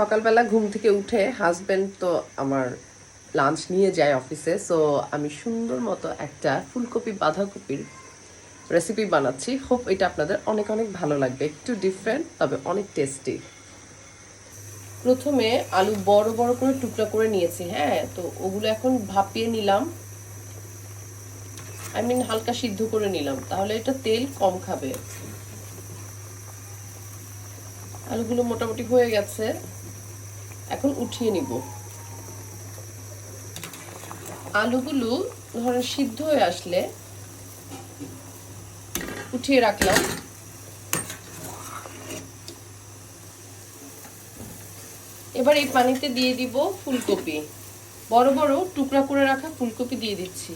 সকালবেলা ঘুম থেকে উঠে হাজবেন্ড তো আমার লাঞ্চ নিয়ে যায় অফিসে সো আমি সুন্দর মতো একটা ফুলকপি, বাঁধাকপির রেসিপি বানাচ্ছি। হোপ এটা আপনাদের অনেক অনেক ভালো লাগবে। একটু ডিফারেন্ট তবে অনেক টেস্টি প্রথমে আলু বড় বড় করে টুকরা করে নিয়েছি হ্যাঁ? তো ওগুলো এখন ভাপিয়ে নিলাম। আই মিন হালকা সিদ্ধ করে নিলাম। তাহলে এটা তেল কম খাবে। আলুগুলো মোটামুটি হয়ে গেছে। এখন উঠিয়ে নিব। আলুগুলো ধরেন সিদ্ধ হয়ে আসলে উঠিয়ে রাখলাম। এবার এই পানিতে দিয়ে দিব ফুলকপি। বড় বড় টুকরা করে রাখা ফুলকপি দিয়ে দিচ্ছি।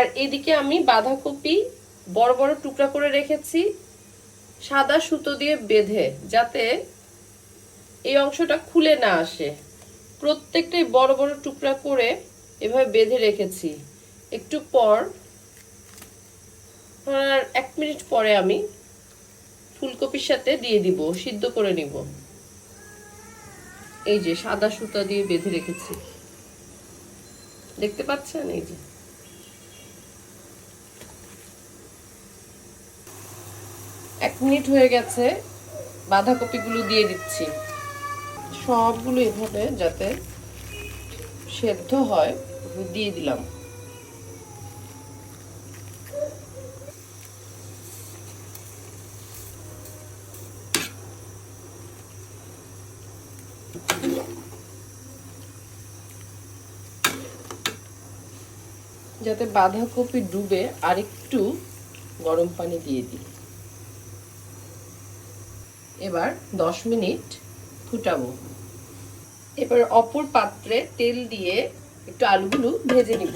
আর এদিকে আমি বাঁধাকপি বড় বড় টুকরা করে রেখেছি, সাদা সুতো দিয়ে বেঁধে, যাতে এই অংশটা খুলে না আসে। প্রত্যেকটাই বড় বড় টুকরা করে এভাবে বেঁধে রেখেছি। একটু পর এক মিনিট পরে আমি ফুলকপির সাথে দিয়ে দিব, সিদ্ধ করে নিব। এই যে সাদা সুতা দিয়ে বেঁধে রেখেছি। দেখতে পাচ্ছেন? এই যে। এক মিনিট হয়ে গেছে, বাঁধাকপিগুলো দিয়ে দিচ্ছি। সবগুলো এভাবে যাতে সেদ্ধ হয় দিয়ে দিলাম। যাতে বাঁধাকপি ডুবে, আরেকটু গরম পানি দিয়ে দিই। এবার দশ মিনিট ফুটাবো। এবার অপর পাত্রে তেল দিয়ে একটু আলুগুলো ভেজে নিব।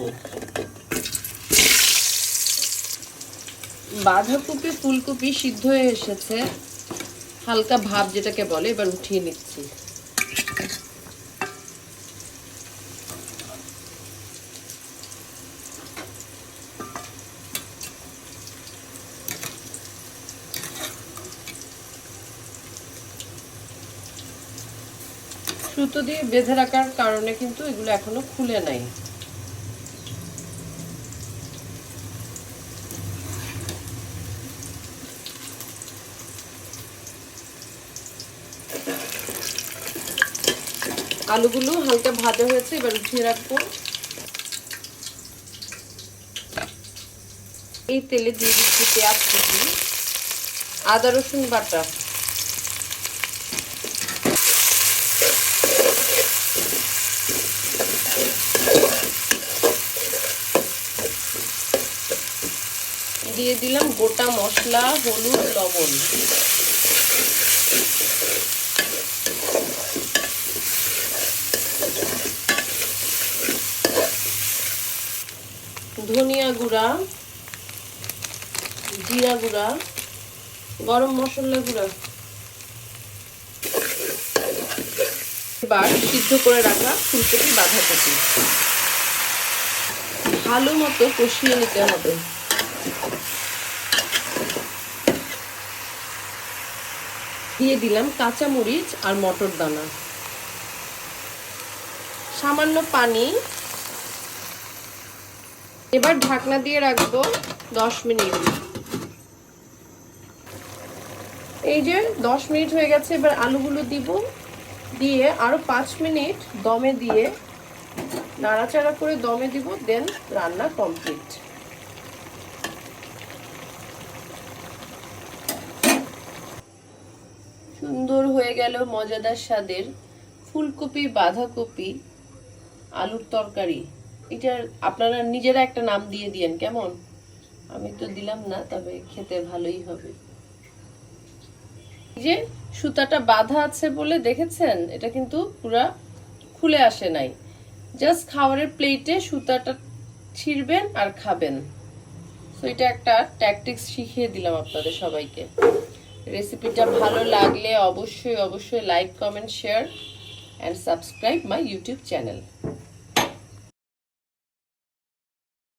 বাঁধাকপি, ফুলকপি সিদ্ধ হয়ে এসেছে। হালকা ভাব যেটাকে বলে, এবার উঠিয়ে নিচ্ছি। সুতো দিয়ে বেঁধে রাখার কারণে কিন্তু এগুলো এখনও খুলে নাই। আলুগুলো হালকা ভাজা হয়েছে, এবার উঠিয়ে রাখব। এই তেলে দিয়ে দিচ্ছি পেঁয়াজ কুচি, আদা রসুন বাটা। দিয়ে দিলাম গোটা মশলা, হলুদ, লবণ। ধনিয়া গুঁড়া, জিরা গুঁড়া, গরম মশলা গুঁড়া। এবার সিদ্ধ করে রাখা ফুলকপি বাঁধাকপি। ভালো মতো কষিয়ে নিতে হবে। দিয়ে দিলাম কাঁচা মরিচ আর মটর দানা সামান্য পানি। এবার ঢাকনা দিয়ে রাখব দশ মিনিট। এই যে দশ মিনিট হয়ে গেছে, এবার আলুগুলো দিব। দিয়ে আরও পাঁচ মিনিট দমে দিয়ে নাড়াচাড়া করে দমে দিব, দেন রান্না কমপ্লিট। সুন্দর হয়ে গেল মজাদার স্বাদের ফুলকপি, বাঁধাকপি, আলুর তরকারি। এটার আপনারা নিজেরা একটা নাম দিয়ে দিয়েন, কেমন? আমি তো দিলাম না, তবে খেতে ভালোই হবে। যে সুতাটা বাঁধা আছে বলে দেখেছেন, এটা কিন্তু পুরা খুলে আসে নাই। জাস্ট খাবারের প্লেটে সুতাটা ছিঁড়বেন আর খাবেন। তো এটা একটা ট্যাকটিক্স শিখিয়ে দিলাম আপনাদের সবাইকে। রেসিপিটা ভালো লাগলে অবশ্যই অবশ্যই like comment share and subscribe my YouTube channel